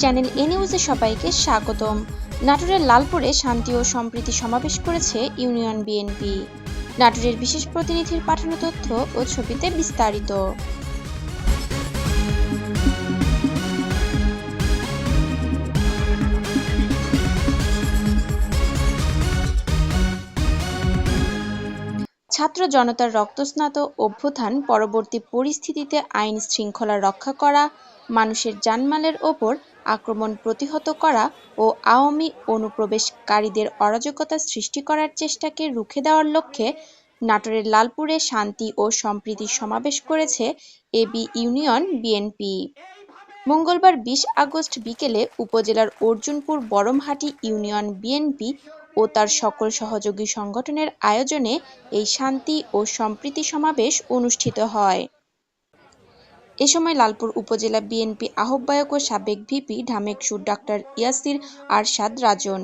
Channel এ নিউজে সবাইকে স্বাগতম। নাটোরের লালপুরে শান্তি ও সম্প্রীতি সমাবেশ করেছে ইউনিয়ন বিএনপি। নাটোরের বিশেষ প্রতিনিধির পাঠানো তথ্য ও ছবিতে বিস্তারিত। ছাত্র জনতার রক্তস্নাত অভ্যুত্থান, পরবর্তী পরিস্থিতিতে আইন শৃঙ্খলা রক্ষা করা, মানুষের জানমালের ওপর আক্রমণ প্রতিহত করা ও আওয়ামী অনুপ্রবেশকারীদের অরাজকতা সৃষ্টি করার চেষ্টাকে রুখে দেওয়ার লক্ষ্যে নাটোরের লালপুরে শান্তি ও সম্প্রীতি সমাবেশ করেছে এবি ইউনিয়ন বিএনপি। মঙ্গলবার বিশ আগস্ট বিকেলে উপজেলার অর্জুনপুর বরমহাটি ইউনিয়ন বিএনপি ও তার সকল সহযোগী সংগঠনের আয়োজনে এই শান্তি ও সম্প্রীতি সমাবেশ অনুষ্ঠিত হয়। এ সময় লালপুর উপজেলা বিএনপি আহ্বায়ক ও সাবেক ভিপি ঢামেকসুর ডাক্তার ইয়াসির আরশাদ রাজন,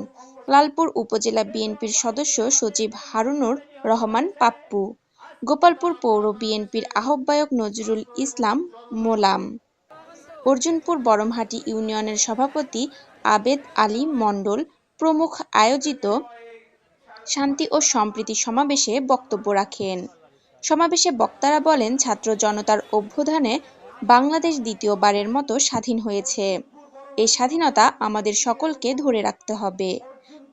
লালপুর উপজেলা বিএনপির সদস্য সচিব হারুনুর রহমান পাপ্পু, গোপালপুর পৌর বিএনপির আহ্বায়ক নজরুল ইসলাম মোলাম, অর্জুনপুর বরমহাটি ইউনিয়নের সভাপতি আবেদ আলী মণ্ডল, প্রমুখ আয়োজিত শান্তি ও সম্প্রীতি সমাবেশে বক্তব্য রাখেন। সমাবেশে বক্তারা বলেন, ছাত্র জনতার অভ্যুত্থানে বাংলাদেশ দ্বিতীয়বারের মতো স্বাধীন হয়েছে। এই স্বাধীনতা আমাদের সকলকে ধরে রাখতে হবে।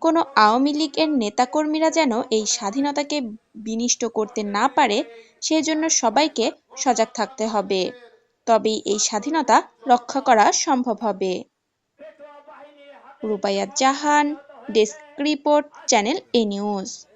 কোনো আওয়ামী লীগের নেতাকর্মীরা যেন এই স্বাধীনতাকে বিনিষ্ট করতে না পারে, সেজন্য সবাইকে সজাগ থাকতে হবে। তবেই এই স্বাধীনতা রক্ষা করা সম্ভব হবে। Rubaiyat Jahan, desk report, channel A news.